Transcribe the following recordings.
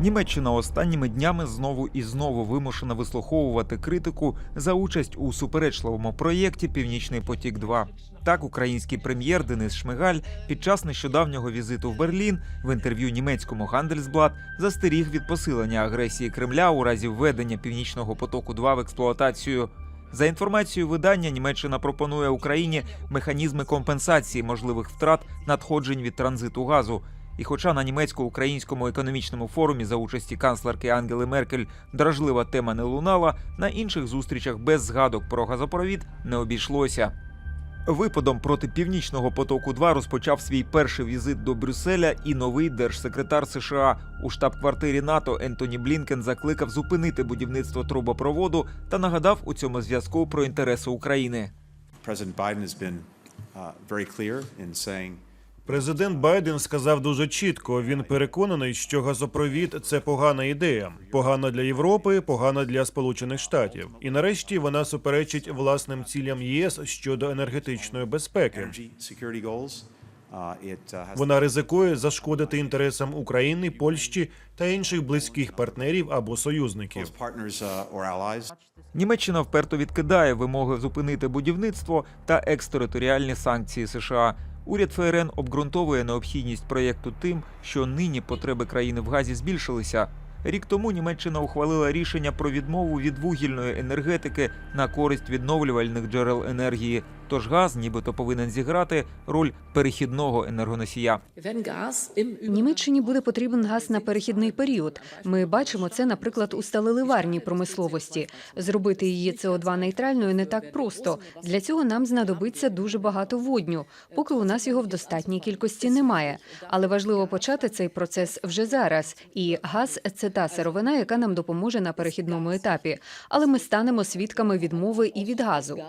Німеччина останніми днями знову і знову вимушена вислуховувати критику за участь у суперечливому проєкті Північний потік. 2 так, український прем'єр Денис Шмигаль під час нещодавнього візиту в Берлін в інтерв'ю німецькому Гандельсблат застеріг від посилення агресії Кремля у разі введення Північного потоку 2 в експлуатацію. За інформацією видання, Німеччина пропонує Україні механізми компенсації можливих втрат надходжень від транзиту газу. І хоча на німецько-українському економічному форумі за участі канцлерки Ангели Меркель дражлива тема не лунала, на інших зустрічах без згадок про газопровід не обійшлося. Випадом проти північного потоку 2 розпочав свій перший візит до Брюсселя і новий держсекретар США у штаб-квартирі НАТО Ентоні Блінкен закликав зупинити будівництво трубопроводу та нагадав у цьому зв'язку про інтереси України. Has been uh, saying Президент Байден сказав дуже чітко. Він переконаний, що газопровід це погана ідея, погана для Європи, погана для Сполучених Штатів. І нарешті вона суперечить власним цілям ЄС щодо енергетичної безпеки. Uh, uh, Вона ризикує зашкодити інтересам України, Польщі та інших близьких партнерів або союзників. uh. Німеччина вперто відкидає вимоги зупинити будівництво та екстериторіальні санкції США. Уряд ФРН обґрунтовує необхідність проєкту тим, що нині потреби країни в газі збільшилися. Рік тому Німеччина ухвалила рішення про відмову від вугільної енергетики на користь відновлювальних джерел енергії. Тож газ, нібито повинен зіграти роль перехідного енергоносія. Німеччині буде потрібен газ на перехідний період. Ми бачимо це, наприклад, у сталеливарній промисловості. Зробити її СО2 нейтральною не так просто. Для цього нам знадобиться дуже багато водню, поки у нас його в достатній кількості немає. Але важливо почати цей процес вже зараз. І газ це та сировина, яка нам допоможе на перехідному етапі. Але ми станемо свідками відмови і від газу.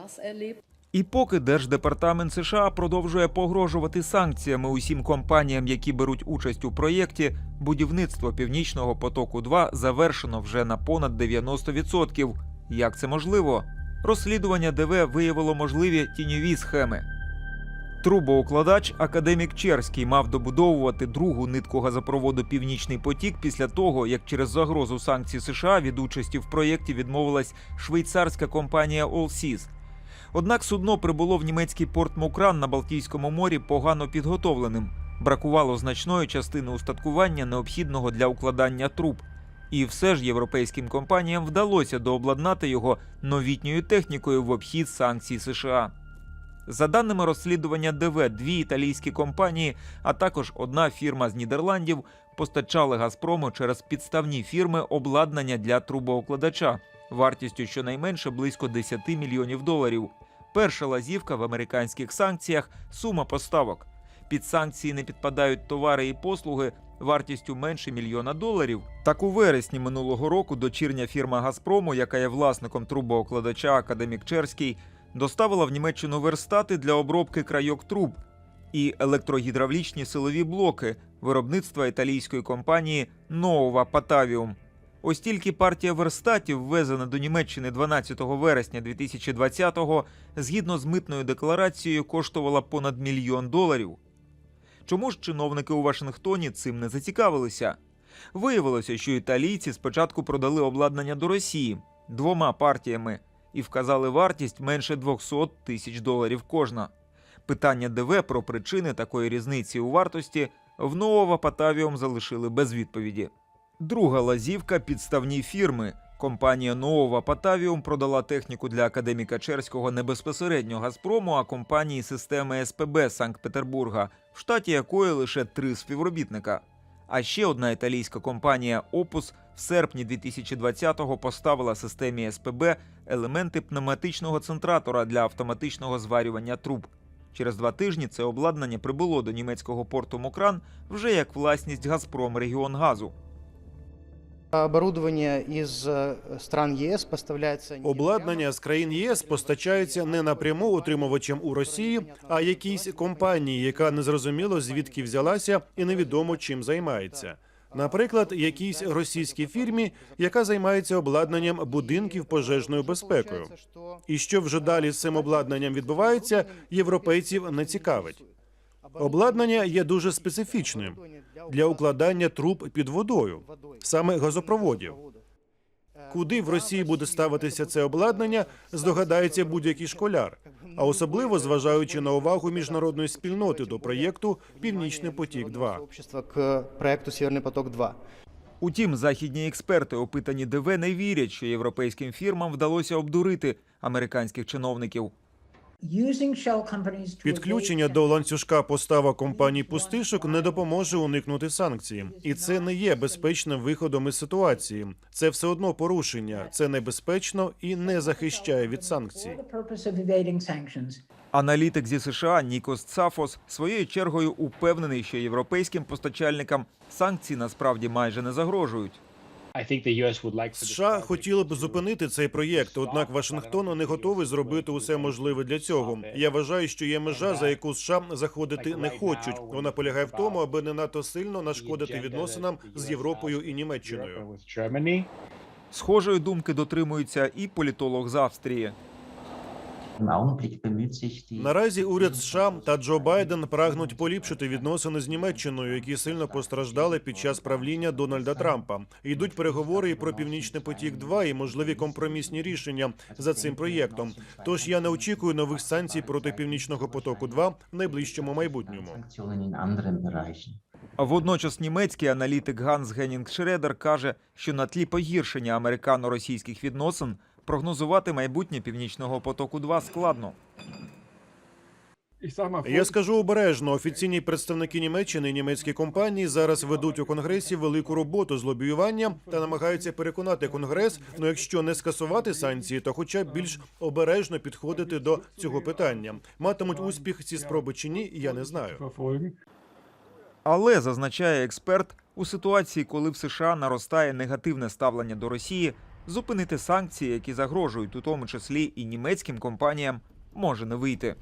І поки Держдепартамент США продовжує погрожувати санкціями усім компаніям, які беруть участь у проєкті, будівництво Північного потоку 2 завершено вже на понад 90%. Як це можливо? Розслідування ДВ виявило можливі тіньові схеми. Трубоукладач академік Черський мав добудовувати другу нитку газопроводу Північний потік після того, як через загрозу санкцій США від участі в проєкті відмовилась швейцарська компанія Allseas. Однак судно прибуло в німецький порт Мокран на Балтійському морі погано підготовленим. Бракувало значної частини устаткування, необхідного для укладання труб. І все ж європейським компаніям вдалося дообладнати його новітньою технікою в обхід санкцій США. За даними розслідування ДВ, дві італійські компанії, а також одна фірма з Нідерландів постачали Газпрому через підставні фірми обладнання для трубоукладача вартістю щонайменше близько 10 мільйонів доларів. Перша лазівка в американських санкціях сума поставок. Під санкції не підпадають товари і послуги вартістю менше мільйона доларів. Так у вересні минулого року дочірня фірма Газпрому, яка є власником трубоукладача Академік Черський, доставила в Німеччину верстати для обробки крайок труб і електрогідравлічні силові блоки виробництва італійської компанії Нова Патавіум. Ось тільки партія верстатів, ввезена до Німеччини 12 вересня 2020-го, згідно з митною декларацією, коштувала понад мільйон доларів. Чому ж чиновники у Вашингтоні цим не зацікавилися? Виявилося, що італійці спочатку продали обладнання до Росії двома партіями і вказали вартість менше 200 тисяч доларів кожна. Питання ДВ про причини такої різниці у вартості в Нового Патавіум залишили без відповіді. Друга лазівка підставні фірми. Компанія Нова Патавіум продала техніку для академіка Черського не безпосередньо Газпрому, а компанії системи СПБ Санкт-Петербурга, в штаті якої лише три співробітника. А ще одна італійська компанія Opus в серпні 2020-го поставила системі СПБ елементи пневматичного центратора для автоматичного зварювання труб. Через два тижні це обладнання прибуло до німецького порту Мокран вже як власність Газпром Регіонгазу. Оборудование из э, стран ЕС поставляется не Обладнання з країн ЄС постачається не напряму утримувачам у Росії, а якійсь компанії, яка незрозуміло звідки взялася і невідомо чим займається. Наприклад, якійсь російській фірмі, яка займається обладнанням будинків пожежною безпекою. І що вже далі з цим обладнанням відбувається, європейців не цікавить. Обладнання є дуже специфічним. Для укладання труб під водою, саме газопроводів. Куди в Росії буде ставитися це обладнання, здогадається будь-який школяр, а особливо зважаючи на увагу міжнародної спільноти до проєкту Північний потік 2 к проекту «Северный поток-2». Утім, західні експерти, опитані ДВ, не вірять, що європейським фірмам вдалося обдурити американських чиновників. Підключення до ланцюжка поставок компаній пустишок не допоможе уникнути санкцій, і це не є безпечним виходом із ситуації. Це все одно порушення. Це небезпечно і не захищає від санкцій. Аналітик зі США Нікос Цафос своєю чергою упевнений, що європейським постачальникам санкції насправді майже не загрожують. США хотіли б зупинити цей проєкт, однак Вашингтон не готовий зробити усе можливе для цього. Я вважаю, що є межа, за яку США заходити не хочуть. Вона полягає в тому, аби не надто сильно нашкодити відносинам з Європою і Німеччиною. Схожої думки дотримується і політолог з Австрії. Наразі уряд США та Джо Байден прагнуть поліпшити відносини з Німеччиною, які сильно постраждали під час правління Дональда Трампа. Йдуть переговори і про північний потік 2 і можливі компромісні рішення за цим проєктом. Тож я не очікую нових санкцій проти північного потоку 2 в найближчому майбутньому. А водночас німецький аналітик Ганс Генінг Шредер каже, що на тлі погіршення американо-російських відносин прогнозувати майбутнє північного потоку 2 складно. Я скажу обережно. Офіційні представники Німеччини і німецькі компанії зараз ведуть у конгресі велику роботу з лобіювання та намагаються переконати конгрес. Ну, якщо не скасувати санкції, то хоча б більш обережно підходити до цього питання. Матимуть успіх ці спроби чи ні, я не знаю. Але зазначає експерт, у ситуації, коли в США наростає негативне ставлення до Росії, зупинити санкції, які загрожують у тому числі і німецьким компаніям, може не вийти.